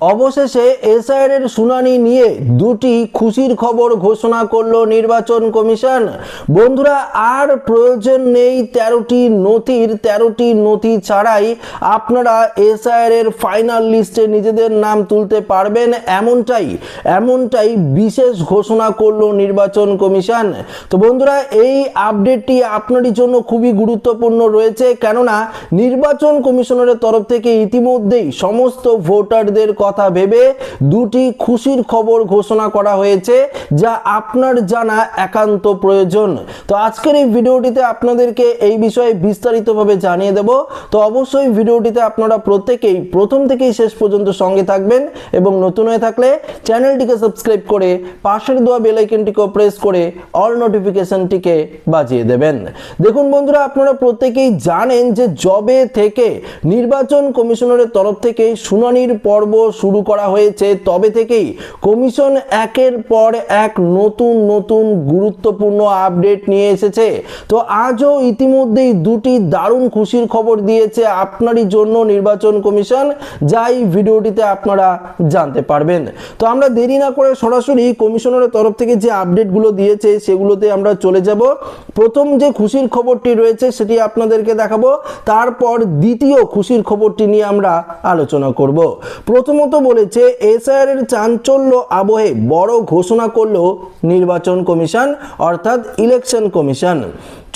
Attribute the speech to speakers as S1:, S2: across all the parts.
S1: অবশেষে এসআইআর এর শুনানি নিয়ে দুটি খুশির খবর ঘোষণা করল নির্বাচন কমিশন। বন্ধুরা, আর প্রয়োজন নেই তেরোটি নথির, তেরোটি নথি ছাড়াই আপনারা এসআইআর এর ফাইনাল লিস্টে নিজেদের নাম তুলতে পারবেন। এমনটাই এমনটাই বিশেষ ঘোষণা করল নির্বাচন কমিশন। তো বন্ধুরা, এই আপডেটটি আপনারই জন্য খুবই গুরুত্বপূর্ণ রয়েছে। কেননা, নির্বাচন কমিশনারের তরফ থেকে ইতিমধ্যেই সমস্ত ভোটারদের কথা ভেবে দুটি খুশির খবর ঘোষণা করা হয়েছে, যা আপনার জানা একান্ত প্রয়োজন। তো আজকের এই ভিডিওটিতে আপনাদেরকে এই বিষয়ে বিস্তারিতভাবে জানিয়ে দেব। তো অবশ্যই ভিডিওটিতে আপনারা প্রত্যেকেই প্রথম থেকেই শেষ পর্যন্ত সঙ্গে থাকবেন এবং নতুন হয়ে থাকলে চ্যানেলটিকে সাবস্ক্রাইব করে পাশের দেওয়া বেল আইকনটিকেও প্রেস করে অল নোটিফিকেশনটিকে বাজিয়ে দেবেন। দেখুন বন্ধুরা, আপনারা প্রত্যেকেই জানেন যে জবে থেকে নির্বাচন কমিশনারের তরফ থেকে শুনানির পর্ব শুরু করা হয়েছে। তবে থেকেই কমিশন একের পর এক নতুন নতুন গুরুত্বপূর্ণ আপডেট নিয়ে এসেছে। তো আজও ইতিমধ্যেই দুটি দারুণ খুশির খবর দিয়েছে আপনারই জন্য নির্বাচন কমিশন, যা এই ভিডিওটিতে আপনারা জানতে পারবেন। তো আমরা দেরি না করে সরাসরি কমিশনারের তরফ থেকে যে আপডেটগুলো দিয়েছে, সেগুলোতে আমরা চলে যাব। প্রথম যে খুশির খবরটি রয়েছে, সেটি আপনাদেরকে দেখাবো। তারপর দ্বিতীয় খুশির খবরটি নিয়ে আমরা আলোচনা করব। প্রথমত বলেছে এসআইআর এর চাঞ্চল্য আবহে বড় ঘোষণা করল নির্বাচন কমিশন অর্থাৎ ইলেকশন কমিশন।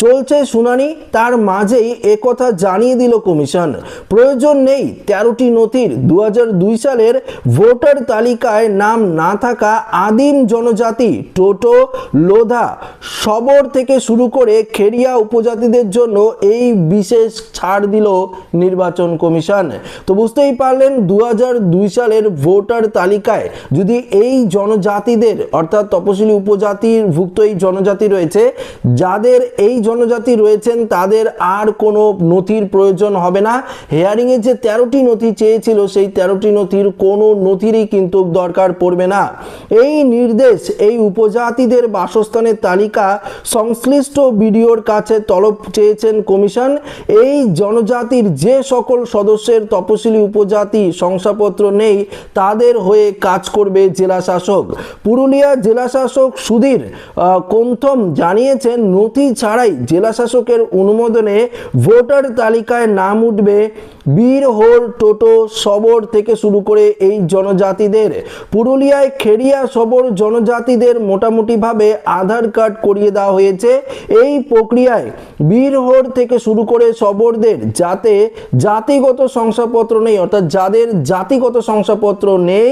S1: চলছে শুনানি, তার মাঝেই একথা জানিয়ে দিল কমিশন। প্রয়োজন নেই তেরোটি নথির। দু হাজার দুই সালের ভোটার তালিকায় নাম না থাকা আদিম জনজাতি, টোটো, লোধা, সবর থেকে শুরু করে খেরিয়া উপজাতিদের জন্য এই বিশেষ ছাড় দিল নির্বাচন কমিশন। তো বুঝতেই পারলেন দু হাজার দুই সালের ভোটার তালিকায় যদি এই জনজাতিদের, অর্থাৎ তপশিলি উপজাতির ভুক্ত এই জনজাতি রয়েছে, যাদের এই জনজাতি রয়েছেন, তাদের আর কোনো নথির প্রয়োজন হবে না। হেয়ারিংয়ে যে তেরোটি নথি চেয়েছিল, সেই তেরোটি নথির কোনো নথিরই কিন্তু দরকার পড়বে না। এই নির্দেশ, এই উপজাতিদের বাসস্থানের তালিকা সংশ্লিষ্ট বিডিওর কাছে তলব চেয়েছেন কমিশন। এই জনজাতির যে সকল সদস্যের তপশিলি উপজাতি শংসাপত্র নেই, তাদের হয়ে কাজ করবে জেলা শাসক। পুরুলিয়া জেলা শাসক সুধীর কোন্থম জানিয়েছেন, নথি ছাড়াই জেলা শাসকের অনুমোদনে ভোটার তালিকায় নাম উঠবে বীর হোর টোটো সবর থেকে শুরু করে এই জনজাতিদের। পুরুলিয়ায় খেরিয়া সবর জনজাতিদের মোটামুটিভাবে আধার কার্ড করিয়ে দেওয়া হয়েছে। এই প্রক্রিয়ায় বীর হোর থেকে শুরু করে সবরদের যাতে জাতিগত শংসাপত্র নেই, অর্থাৎ যাদের জাতিগত শংসাপত্র নেই,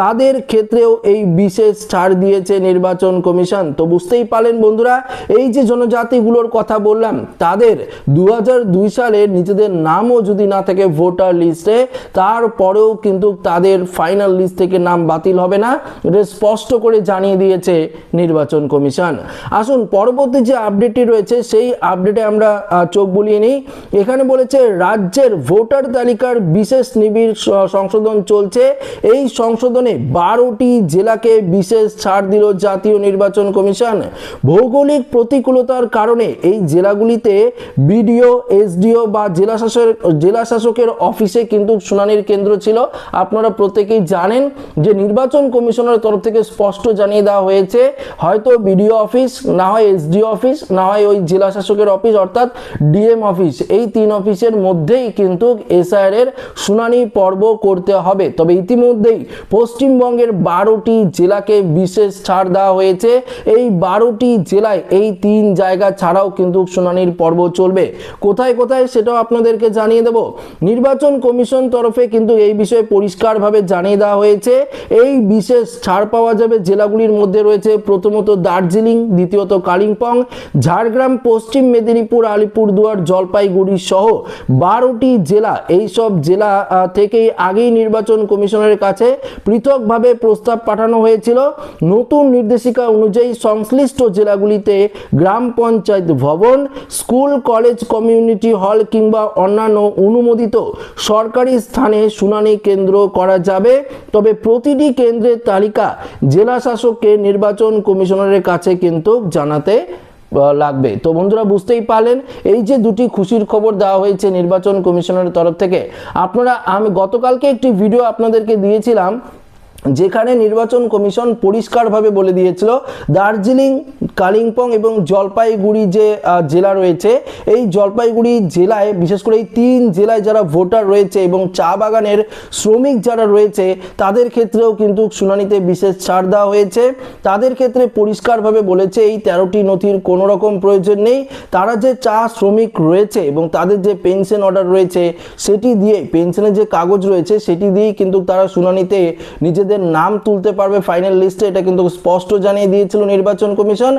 S1: তাদের ক্ষেত্রেও এই বিশেষ ছাড় দিয়েছে নির্বাচন কমিশন। তো বুঝতেই পারলেন বন্ধুরা, এই যে জনজাতিগুলোর কথা বললাম, তাদের দু দুই সালে নিজেদের নামও যদি না থাকে ভোটার লিস্টে, তারপরেও কিন্তু তাদের ফাইনাল লিস্ট থেকে নাম বাতিল হবে না। এটা স্পষ্ট করে জানিয়ে দিয়েছে নির্বাচন কমিশন। আসুন, পরবর্তী যে আপডেটটি রয়েছে, সেই আপডেটে আমরা চোখ বুলিয়ে নিই। এখানে বলেছে, রাজ্যের ভোটার তালিকার বিশেষ নিবিড় সংশোধন চলছে। এই সংশোধনে বারোটি জেলাকে বিশেষ ছাড় দিল জাতীয় নির্বাচন কমিশন। ভৌগোলিক প্রতিকূলতার কারণে এই জেলাগুলিতে বিডিও, এসডিও বা জেলা শাসক জেলা শাসকের অফিসে কিন্তু শুনানির কেন্দ্র ছিল। আপনারা প্রত্যেকেই জানেন যে নির্বাচন কমিশনের তরফ থেকে স্পষ্ট জানিয়ে দেওয়া হয়েছে, হয়তো বিডিও অফিস, না হয় এসডিও অফিস, না হয় ওই জেলা শাসকের অফিস, অর্থাৎ ডিএম অফিস। এই তিন অফিসের মধ্যেই কিন্তু এসআইআর এর শুনানি পর্ব করতে হবে। তবে ইতিমধ্যেই পশ্চিমবঙ্গের বারোটি জেলাকে বিশেষ ছাড় দেওয়া হয়েছে। এই বারোটি জেলায় এই তিন জায়গা ছাড়াও কিন্তু শুনানির পর্ব চলবে। কোথায় কোথায় সেটাও আপনাদেরকে জানিয়ে দেব। নির্বাচন কমিশন তরফে কিন্তু এই বিষয়ে পরিষ্কারভাবে জানিয়ে দেওয়া হয়েছে। এই বিশেষ ছাড় পাওয়া যাবে জেলাগুলির মধ্যে রয়েছে প্রথমত দার্জিলিং, দ্বিতীয়ত কালিম্পং, ঝাড়গ্রাম, পশ্চিম মেদিনীপুর, আলিপুরদুয়ার, জলপাইগুড়ি সহ বারোটি জেলা। এই সব জেলা থেকেই আগেই নির্বাচন কমিশনের কাছে পৃথকভাবে প্রস্তাব পাঠানো হয়েছিল। নতুন নির্দেশিকা অনুযায়ী সংশ্লিষ্ট জেলাগুলিতে গ্রাম পঞ্চায়েত ভবন, স্কুল, কলেজ, কমিউনিটি হল কিংবা অন্যান্য অনুমোদিত সরকারি স্থানে শুনানি কেন্দ্র করা যাবে। তবে প্রতিটি কেন্দ্রের তালিকা জেলা শাসককে নির্বাচন কমিশনারের কাছে কিন্তু জানাতে লাগবে। তো বন্ধুরা, বুঝতেই পারলেন, এই যে দুটি খুশির খবর দেওয়া হয়েছে নির্বাচন কমিশনের তরফ থেকে, আপনারা, আমি গতকালকে একটি ভিডিও আপনাদেরকে দিয়েছিলাম যেখানে নির্বাচন কমিশন পরিষ্কারভাবে বলে দিয়েছিল, দার্জিলিং, কালিম্পং এবং জলপাইগুড়ি যে জেলা রয়েছে, এই জলপাইগুড়ি জেলায়, বিশেষ করে এই তিন জেলায় যারা ভোটার রয়েছে এবং চা বাগানের শ্রমিক যারা রয়েছে, তাদের ক্ষেত্রেও কিন্তু শুনানিতে বিশেষ ছাড় দেওয়া হয়েছে। তাদের ক্ষেত্রে পরিষ্কারভাবে বলেছে, এই তেরোটি নথির কোনো রকম প্রয়োজন নেই। তারা যে চা শ্রমিক রয়েছে এবং তাদের যে পেনশন অর্ডার রয়েছে, সেটি দিয়ে, পেনশনের যে কাগজ রয়েছে, সেটি দিয়েই কিন্তু তারা শুনানিতে নিজেদের নাম তুলতে পারবে ফাইনাল লিস্টে এটা কিন্তু স্পষ্ট জানিয়ে দিয়েছিল নির্বাচন কমিশন।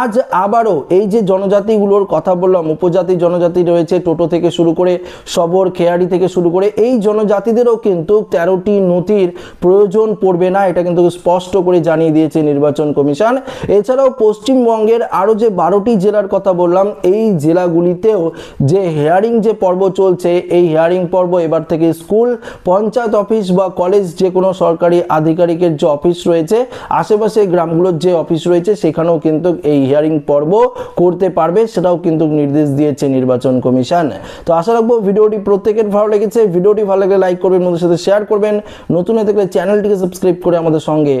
S1: আজ আবারও এই যে জনজাতিগুলোর কথা বললাম, উপজাতি জনজাতি রয়েছে, টোটো থেকে শুরু করে সবর, খেয়ারি থেকে শুরু করে এই জনজাতিদেরও কিন্তু তেরোটি নথির প্রয়োজন পড়বে না, এটা কিন্তু স্পষ্ট করে জানিয়ে দিয়েছে নির্বাচন কমিশন। এছাড়াও পশ্চিমবঙ্গের আরও যে বারোটি জেলার কথা বললাম, এই জেলাগুলিতেও যে হেয়ারিং যে পর্ব চলছে, এই হেয়ারিং পর্ব এবার থেকে স্কুল, পঞ্চায়েত অফিস বা কলেজ যে কোনো সরকারি আধিকারিকের যে অফিস রয়েছে, আশেপাশে গ্রামগুলোর যে অফিস রয়েছে, সেখানেও কিন্তু এই হিয়ারিং পর্ব করতে পারবে, সেটাও কিন্তু নির্দেশ দিয়েছে নির্বাচন কমিশন। তো আশা রাখব ভিডিওটি প্রত্যেকের ভালো লেগেছে। ভিডিওটি ভালো লাগলে লাইক করবেন, বন্ধুদের সাথে শেয়ার করবেন। নতুন হয়ে থাকলে চ্যানেলটিকে সাবস্ক্রাইব করে আমাদের সঙ্গে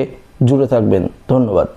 S1: জুড়ে থাকবেন। ধন্যবাদ।